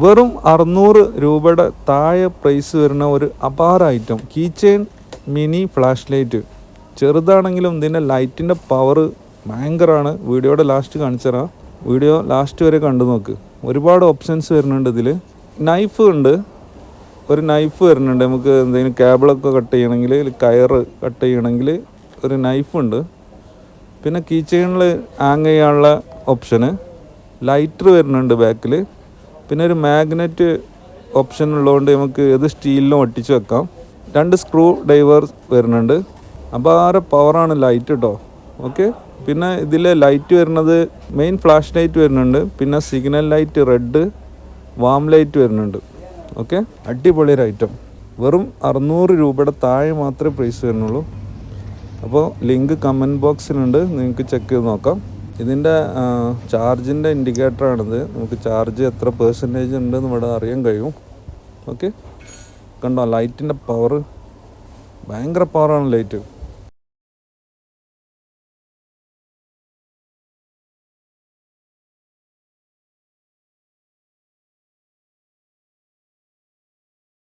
വെറും അറുന്നൂറ് രൂപയുടെ താഴെ പ്രൈസ് വരുന്ന ഒരു അപാര item key chain mini flash light ചെറുതാണെങ്കിലും ഇതിന്റെ ലൈറ്റിന്റെ പവർ ഭയങ്കരമാണ് വീഡിയോയുടെ ലാസ്റ്റ് കാണിച്ചു തരാം. വീഡിയോ ലാസ്റ്റ് വരെ കണ്ടു നോക്ക്. ഒരുപാട് ഓപ്ഷൻസ് വരുന്നുണ്ട് ഇതിൽ നൈഫ് ഉണ്ട്. ഒരു നൈഫ് വരുന്നുണ്ട്. നമുക്ക് എന്തെങ്കിലും കേബിളൊക്കെ കട്ട് ചെയ്യണമെങ്കിൽ കയറ് കട്ട് ചെയ്യണമെങ്കിൽ ഒരു ഉണ്ട്. പിന്നെ കീ ചെയിനിൽ ഹാങ് ചെയ്യാനുള്ള ഓപ്ഷന് ലൈറ്റർ വരുന്നുണ്ട് ബാക്കിൽ പിന്നെ ഒരു മാഗ്നറ്റ് ഓപ്ഷൻ ഉള്ളതുകൊണ്ട് നമുക്ക് ഏത് സ്റ്റീലിലും ഒട്ടിച്ച് വെക്കാം. രണ്ട് സ്ക്രൂ ഡൈവർ വരുന്നുണ്ട്. അപ്പോൾ ആരെ പവറാണ് ലൈറ്റ് കേട്ടോ ഓക്കെ പിന്നെ ഇതിൽ ലൈറ്റ് വരുന്നത് മെയിൻ ഫ്ലാഷ് ലൈറ്റ് വരുന്നുണ്ട്. പിന്നെ signal light red warm light വരുന്നുണ്ട്. ഓക്കെ അടിപൊളി ഒരു ഐറ്റം വെറും അറുന്നൂറ് രൂപയുടെ താഴെ മാത്രമേ പ്രൈസ് വരുന്നുള്ളൂ. അപ്പോൾ ലിങ്ക് കമന്റ് ബോക്സിലുണ്ട് നിങ്ങൾക്ക് ചെക്ക് ചെയ്ത് നോക്കാം. ഇതിന്റെ ചാർജിന്റെ ഇൻഡിക്കേറ്ററാണിത്. നമുക്ക് ചാർജ് എത്ര പേഴ്സന്റേജ് ഉണ്ടെന്ന് ഇവിടെ അറിയാൻ കഴിയും. ഓക്കെ? കണ്ടോ ലൈറ്റിന്റെ പവർ ഭയങ്കര പവറാണ് ലൈറ്റ്.